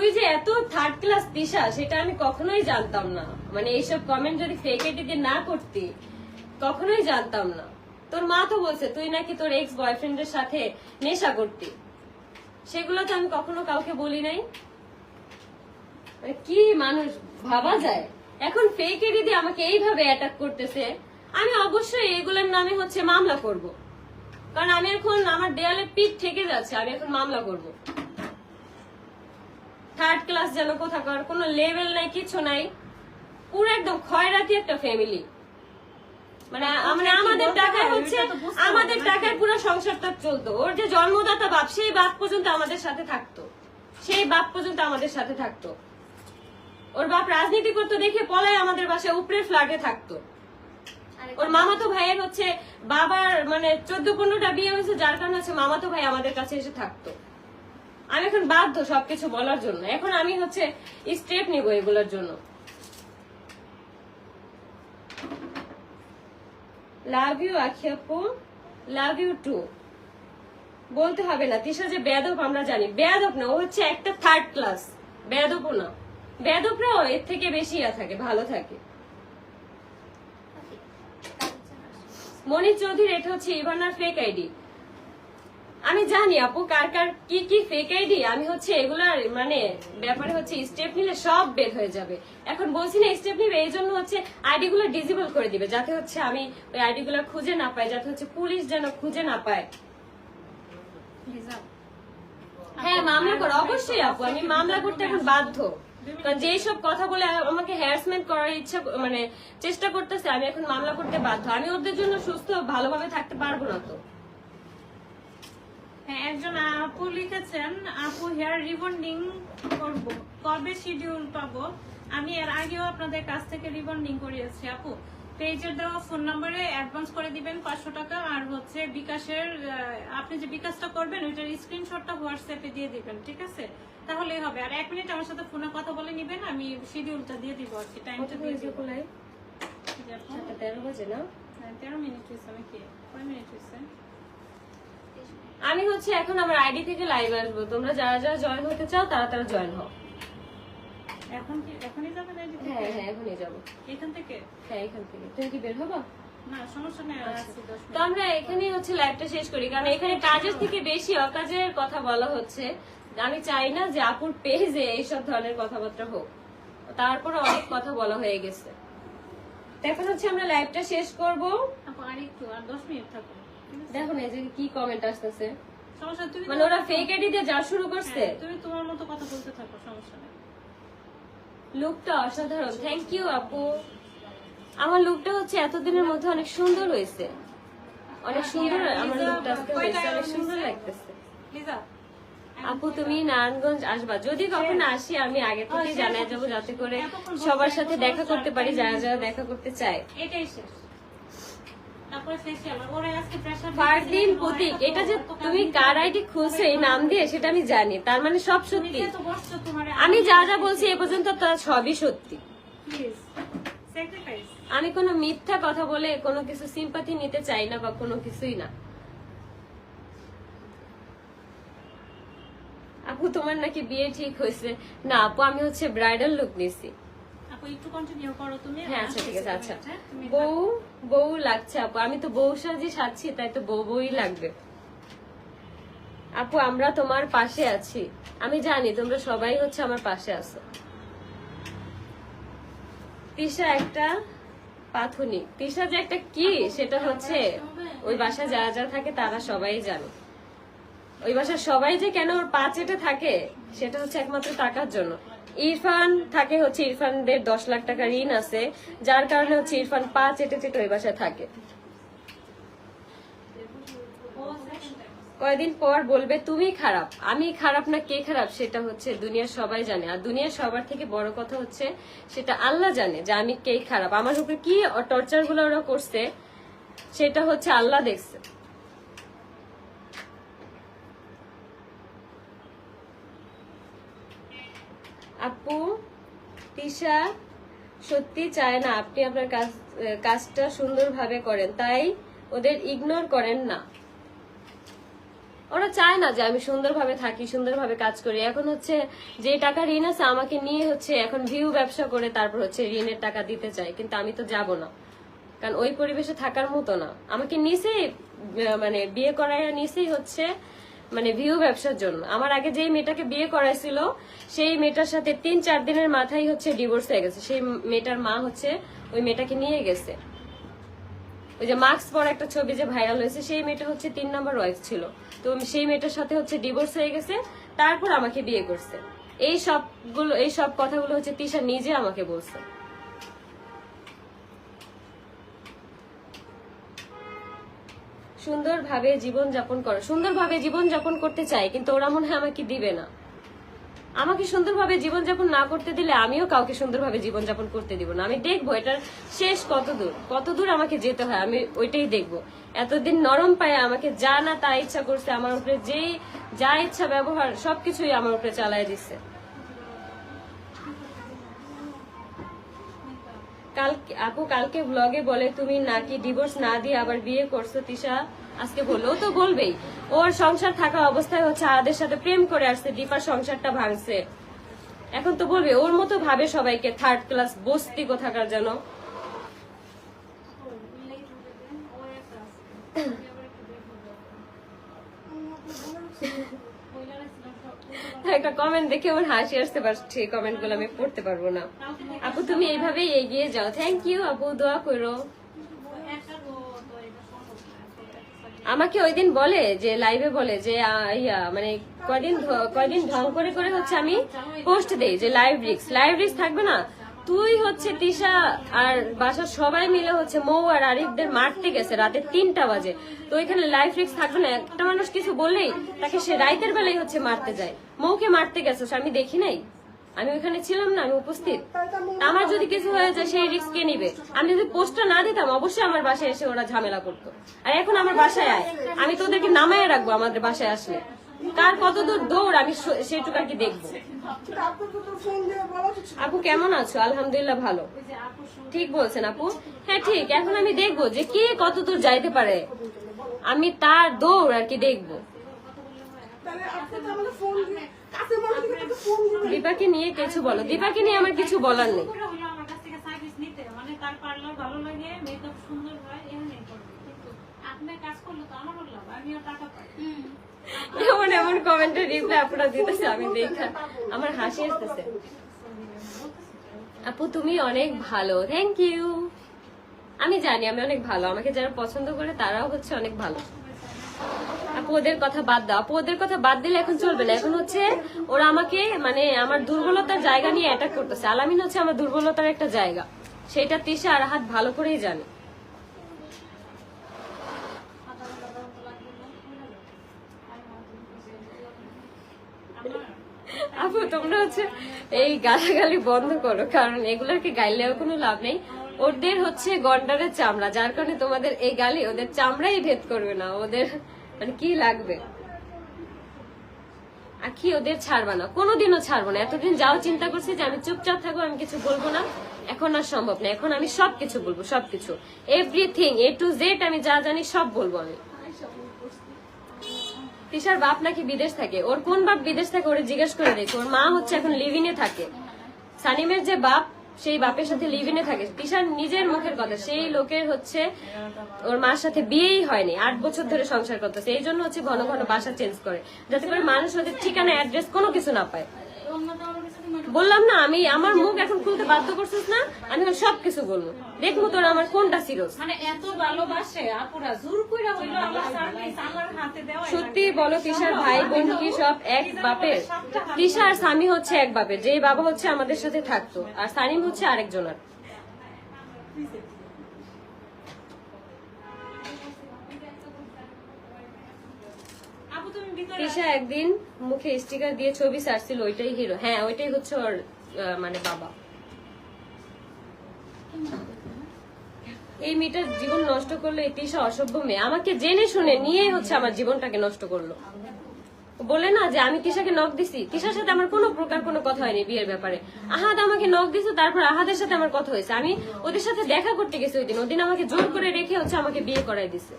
তুই যে এত থার্ড ক্লাস দিশা, সেটা আমি কখনোই জানতাম না। মানে এইসব কমেন্ট যদি ফেক দিয়ে না করতি, কখনোই জানতাম না। তোর মা তো বলছে, তুই নাকি তোর এক্স বয়ফ্রেন্ডের সাথে নেশা করতি। সেগুলো তো আমি কখনো কাউকে বলি নাই। মানে কি মানুষ, ভাবা যায়। এখন ফেক দিয়ে আমাকে এইভাবে অ্যাটাক করতেছে, আমি অবশ্যই এগুলোর নামে হচ্ছে মামলা করব। কারণ আমি এখন আমার দেয়ালে পিঠ থেকে যাচ্ছে, আমি এখন মামলা করব। থার্ড ক্লাস যেন কোথাকার কোনো লেভেল নাই কিছু নাই। পুরো একদম খয়রাতি একটা ফ্যামিলি মানে মানে আমাদের টাকায় হচ্ছে আমাদের টাকায় পুরো সংসারটা চলতো। ওর যে জন্মদাতা বাপ সেই বাপ পর্যন্ত আমাদের সাথে থাকতো। সেই বাপ পর্যন্ত আমাদের সাথে থাকতো। ওর বাপ রাজনীতি করতো দেখে পলায় আমাদের বাসায় উপরে ফ্ল্যাটে থাকতো। ওর মামাতো ভাইয়ের হচ্ছে বাবার মানে চোদ্দ পনেরোটা বিয়ে হয়েছে যার কারণে হচ্ছে মামাতো ভাই আমাদের কাছে এসে থাকতো। আমি এখন বাধ্য সবকিছু বলার জন্য। এখন আমি হচ্ছে স্টেপ নিব এগুলোর জন্য। লাভ ইউ আখি আপু। লাভ ইউ টু বলতে হবে না। তিশা যে বেয়াদব, আমরা জানি। বেয়াদব না, ও হচ্ছে একটা থার্ড ক্লাস বেয়াদবও না। বেয়াদবরাও এর থেকে বেশি ইয়া থাকে, ভালো থাকে। মনির চৌধুরী এটা হচ্ছে ইভানার ফেক আইডি আমি জানি আপু, কার কার কি কি ফেক আইডি আমি হচ্ছে এগুলার মানে ব্যাপারে হচ্ছে স্টেপ নিলে সব বের হয়ে যাবে। এখন বলছি না স্টেপ নিবে, এই জন্য হচ্ছে আইডি গুলো ডিজেবল করে দিবে, যাতে হচ্ছে আমি ওই আইডি গুলো খুঁজে না পাই, যাতে হচ্ছে পুলিশ যেন খুঁজে না পায়। হ্যাঁ মামলা করো, অবশ্যই আপু, আমি মামলা করতে এখন বাধ্য। যেই সব কথা বলে আমাকে হ্যারাসমেন্ট করার ইচ্ছা মানে চেষ্টা করতেছে, আমি এখন মামলা করতে বাধ্য। আমি ওদের জন্য সুস্থ, ভালোভাবে থাকতে পারব না তো। হ্যাঁ একজন আপু লিখেছেন আপু হেয়ার রিবন্ডিং করব। কবে শিডিউল পাবো? আমি এর আগেও আপনাদের কাছ থেকে রিবন্ডিং করিয়েছি আপু। পেজের দেওয়া ফোন নম্বরে অ্যাডভান্স করে দিবেন পাঁচশো টাকা আর হচ্ছে বিকাশের আপনি যে বিকাশটা করবেন ওইটার স্ক্রিনশটটা হোয়াটসঅ্যাপে দিয়ে দিবেন ঠিক আছে? তাহলেই হবে। আর এক মিনিট আমার সাথে ফোনে কথা বলে নিবেন আমি শিডিউলটা দিয়ে দিব আর কি টাইমটা দিয়ে দিব। তেরো বাজে না? হ্যাঁ, তেরো মিনিট হয়েছে নাকি কয় মিনিট হয়েছে? আমি হচ্ছে এখন আমার আইডি থেকে লাইভ আসব। তোমরা যারা যারা জয়েন হতে চাও তারা তারা জয়েন হও। এখন কি এখনই যাবেন এই হ্যাঁ হ্যাঁ এখনই যাব। এখান থেকে? হ্যাঁ এখান থেকে। তুমি কি বের হব? না সমস্যা নেই আর আছি দশ তো আমরা এখানেই হচ্ছে লাইভটা শেষ করি কারণ এখানে কাজের থেকে বেশি অকাজের কথা বলা হচ্ছে। আমি চাই না যে আপুর পেজে এইসব ধরনের কথাবার্তা হোক। তারপরে অনেক কথা বলা হয়ে গেছে। এখন হচ্ছে আমরা লাইভটা শেষ করব। আর একটু আর দশ মিনিট থাকো। ঠিক আছে? দেখো না যে কি কমেন্ট আসতেছে। সমস্যা তুমি মানে ওরা ফেক আইডি দিয়ে যা শুরু করছে। হ্যাঁ, তুমি তোমার মতো কথা বলতে থাকো সমস্যা নেই। লুকটা অসাধারণ। থ্যাংক ইউ আপু। আমার লুকটা হচ্ছে এতদিনের মধ্যে অনেক সুন্দর হয়েছে। অনেক সুন্দর আমার লুকটা অনেক সুন্দর লাগতেছে। আপু তুমি নারায়ণগঞ্জ আসবা। যদি কখনো আসি আমি আগে থেকে জানাই যাব যাতে করে সবার সাথে দেখা করতে পারি যারা যারা দেখা করতে চায়। এটাই শেষ তারপরে ফেসিয়াল ওরা আজকে প্রেসার ফারদিন প্রতীক এটা যে তুমি কার আইডি খুলছো এই নাম দিয়ে সেটা আমি জানি তার মানে সব সত্যি। আমি যা যা বলছি এ পর্যন্ত তা সবই সত্যি। আমি কোনো মিথ্যা কথা বলে কোনো কিছু সিম্পাথি নিতে চাই না বা কোনো কিছুই না। আপু তোমার নাকি বিয়ে ঠিক হয়েছে? না আপু আমি হচ্ছে ব্রাইডাল লুক নিছি। আপু একটু কন্টিনিউ করো তুমি হ্যাঁ আচ্ছা ঠিক আছে আচ্ছা। হ্যাঁ, বউ বউ লাগছে আপু। আমি তো বউ সাজি সাজছি তাই তো বউ বউই লাগবে। আপু আমরা তোমার পাশে আছি। আমি জানি তোমরা সবাই হচ্ছে আমার পাশে আছো। তিশা একটা পাথুনি। তিশা যে একটা কি? সেটা হচ্ছে ওই বাসায় যারা যারা থাকে তারা সবাই জানে। ওই বাসার সবাই যে কেন ওর পা চেটে থাকে সেটা হচ্ছে একমাত্র টাকার জন্য। ইরফান থাকে হচ্ছে ইরফানদের দশ লাখ টাকা ঋণ আছে, যার কারণে হচ্ছে ইরফান পা চেটে চেটে ওই বাসায় থাকে। কয়দিন পর বলবে, তুমি খারাপ, আমি খারাপ না, কে খারাপ? সেটা হচ্ছে দুনিয়ার সবাই জানে। আর দুনিয়ার সবার থেকে বড় কথা হচ্ছে, সেটা আল্লাহ জানে যে আমি কে খারাপ। আমার উপরে কি টর্চারগুলো ওরা করছে, সেটা হচ্ছে আল্লাহ দেখছে আপু তিশা সত্যি চায় না আপনি আপনার কাজ কাজটা সুন্দরভাবে করেন, তাই ওদের ইগনোর করেন না। ওরা চায় না যে আমি সুন্দরভাবে থাকি, সুন্দরভাবে কাজ করি। এখন হচ্ছে যে টাকা ঋণ আছে আমাকে নিয়ে হচ্ছে এখন ভিউ ব্যবসা করে তারপর হচ্ছে ঋণের টাকা দিতে চাই কিন্তু আমি তো যাব না। কারণ ওই পরিবেশে থাকার মতো না। আমাকে নিচেই মানে বিয়ে করায় নিচেই হচ্ছে মানে ভিউ ব্যবসার জন্য। আমার আগে যেই মেয়েটাকে বিয়ে করাইছিল, সেই মেয়েটার সাথে তিন চার দিনের মাথায় হচ্ছে ডিভোর্স হয়ে গেছে। সেই মেয়েটার মা হচ্ছে ওই মেয়েটাকে নিয়ে গেছে। ওই যে মাস্ক পরা একটা ছবি যে ভাইরাল হয়েছে, সেই মেয়েটা হচ্ছে তিন নম্বর ওয়াইফ ছিল। তো সেই মেয়েটার সাথে হচ্ছে ডিভোর্স হয়ে গেছে, তারপর আমাকে বিয়ে করছে। এই সবগুলো, এই সব কথাগুলো হচ্ছে তিশা নিজে আমাকে বলছে। সুন্দরভাবে জীবন যাপন করো। সুন্দরভাবে জীবন যাপন করতে চাই, কিন্তু ওরা মনে হয় আমাকে দিবে না। আমাকে সুন্দরভাবে জীবনযাপন না করতে দিলে আমিও কাউকে সুন্দরভাবে জীবনযাপন করতে দিব না। আমি দেখব এটার শেষ কত দূর। কত দূর আমাকে যেতে হয়, আমি ওইটাই দেখব। এতদিন নরম পায়ে আমাকে যা না তা ইচ্ছা করছে, আমার উপরে যেই, যা ইচ্ছা, ব্যবহার, সবকিছুই আমার উপরে চালায় দিচ্ছে। কাল আপু কালকে ব্লগে বলে, তুমি নাকি ডিভোর্স না দিয়ে আবার বিয়ে করছ? তিশা আজকে বলল তো বলবেই। ওর সংসার থাকা অবস্থায় হচ্ছে আদের সাথে প্রেম করে আসছে, দীপার সংসারটা ভাঙছে। এখন তো বলবে, ওর মতো ভাবে সবাইকে থার্ড ক্লাস বস্তি কোথাকার যেন? একটা কমেন্ট দেখে ওর হাসি আসতে পারছে কমেন্টগুলো আমি পড়তে পারব না। আপু, তুমি এইভাবেই এগিয়ে যাও। থ্যাংক ইউ আপু, দোয়া করো। আমাকে ওই দিন বলে, যে লাইভে বলে, যে ইয়া মানে কয়দিন কয়দিন ঢং করে করে হচ্ছে আমি পোস্ট দেই, যে লাইভ রিক্স লাইভ রিক্স থাকবে না? তুই হচ্ছে তিশা আর বাসার সবাই মিলে হচ্ছে মৌ আর আরিফদের মারতে গেছে রাতে তিনটা বাজে। তো এখানে লাইফ রিক্স থাকবে না। একটা মানুষ কিছু বললেই তাকে সে রাইতের বেলায় হচ্ছে মারতে যায়। মৌকে মারতে গেছো আমি দেখি নাই। আমি ওখানে ছিলাম না, আমি উপস্থিত। আমার যদি কিছু হয়ে যায়, সেই রিস্ক কে নিবে। আমি যদি পোস্টটা না দিতাম, অবশ্যই আমার বাসায় এসে ওরা ঝামেলা করতো। আর এখন আমার বাসায় আয়। আমি তোদেরকে নামায় রাখব আমাদের বাসায় আসলে। কার কত দূর দৌড় আমি স- সেইটুকু আর কি দেখব। আপু কেমন আছো? আলহামদুলিল্লাহ ভালো। ঠিক বলছেন আপু? হ্যাঁ ঠিক। এখন আমি দেখব যে কে কত দূর যাইতে পারে। আমি তার দৌড় আর কি দেখব। দীপাকে নিয়ে কিছু বলো। দীপাকে নিয়ে আমার কিছু বলার নেই। পুরো হলো আমার কাছ থেকে সার্ভিস নিতে মানে তার পার্লার ভালো লাগে মেকআপ সুন্দর হয় এমনি করবে কিন্তু আপনি কাজ করলে তো আমারও লাভ আমিও টাকা পাই। এমন এমন কমেন্টের রিপ্লাই আপনারা দিতেছে, আমি আমার হাসি আসতেছে। আপু, তুমি অনেক ভালো থ্যাংক ইউ আমি জানি, আমি অনেক ভালো, আমাকে যারা পছন্দ করে তারাও হচ্ছে অনেক ভালো। আপু, ওদের কথা বাদ দাও। আপু, ওদের কথা বাদ দিলে এখন চলবে না। এখন হচ্ছে ওরা আমাকে মানে আমার দুর্বলতার জায়গা নিয়ে অ্যাটাক করতেছে। আলামিন হচ্ছে আমার দুর্বলতার একটা জায়গা। সেটা তিশা আর হাত ভালো করেই জানে আপু তোমরা হচ্ছে এই গালাগালি বন্ধ করো, কারণ এগুলোকে গাইলেও কোনো লাভ নেই। ওদের হচ্ছে গন্ডারের চামড়া, যার কারণে তোমাদের এই গালি, ওদের চামড়াই ভেদ করবে না। ওদের মানে কি লাগবে? কি ওদের ছাড়বা না? কোনোদিনও ছাড়বো না। এতদিন যাও চিন্তা করছি যে আমি চুপচাপ থাকব, আমি কিছু বলব না। এখন আর সম্ভব না। এখন আমি সবকিছু বলব, সবকিছু। এভরিথিং এ টু জেড আমি যা জানি সব বলব আমি। তিশার বাপ নাকি বিদেশ থাকে? ওর কোন বাপ বিদেশ থাকে ওরে জিজ্ঞেস করে দেখো। ওর মা হচ্ছে এখন লিভিনে থাকে। সানিমের যে বাপ, সেই বাপের সাথে লিভিনে থাকে। তিশার নিজের মুখের কথা, সেই লোকের হচ্ছে ওর মার সাথে বিয়েই হয়নি। আট বছর ধরে সংসার করতেছে। এই জন্য হচ্ছে ঘন ঘন বাসা চেঞ্জ করে। যাতে করে মানুষ ওদের ঠিকানা অ্যাড্রেস কোনো কিছু না পায়। বললাম না আমি আমার মুখ এখন খুলতে বাধ্য করছিস না আমি সব কিছু বলব। দেখব তোর আমার কোনটা ছিল মানে এত ভালোবাসে আপুরা জোর কইরা হইল আমার সার্ভিস আমার হাতে দেওয়া সত্যি বলো তিশার ভাই বোন কি সব এক বাপের? তিশা আর স্বামী হচ্ছে এক বাপের যেই বাবা হচ্ছে আমাদের সাথে থাকতো আর সানিম হচ্ছে আরেকজনের। তিশা একদিন মুখে স্টিকার দিয়ে ছবি ছাড়ছিল ওইটাই হিরো হ্যাঁ ওইটাই হচ্ছে ওর মানে বাবা। এই মেয়েটার জীবন নষ্ট করল এই তিশা অসভ্য মেয়ে। আমাকে জেনে শুনে নিয়ে হচ্ছে আমার জীবনটাকে নষ্ট করল। বলে না যে, আমি তিশাকে নখ দিছি। তিশার সাথে আমার কোনো প্রকার কোনো কথা হয়নি বিয়ের ব্যাপারে। আহাদ আমাকে নখ দিছে, তারপর আহাদের সাথে আমার কথা হয়েছে। আমি ওদের সাথে দেখা করতে গেছি ওই দিন। ওদিন আমাকে জোর করে রেখে হচ্ছে আমাকে বিয়ে করাই দিছে।